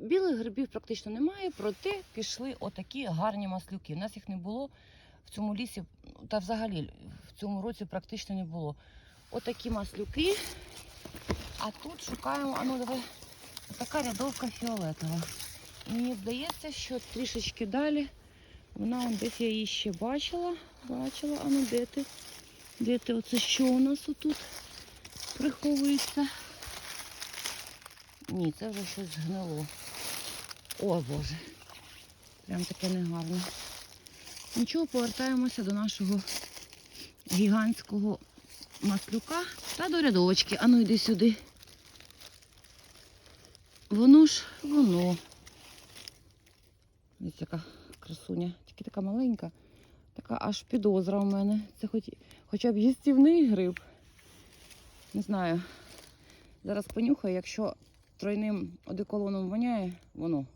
білих грибів практично немає, проте пішли отакі гарні маслюки. У нас їх не було в цьому лісі, та взагалі в цьому році практично не було. Отакі маслюки. А тут шукаємо, а ну давай, така рядовка фіолетова. Мені здається, що трішечки далі вона десь я її ще бачила. Бачила, а ну де ти? Де ти? Оце що у нас отут приховується? Ні, це вже щось згнило. О Боже. Прям таке негарне. Нічого, повертаємося до нашого гігантського маслюка та до рядовочки. Ану йди сюди. Воно ж воно. Ось яка красуня. Тільки така маленька. Така аж підозра у мене. Це хоч, хоча б їстівний гриб. Не знаю. Зараз понюхаю, якщо тройним одеколоном воняє, воно.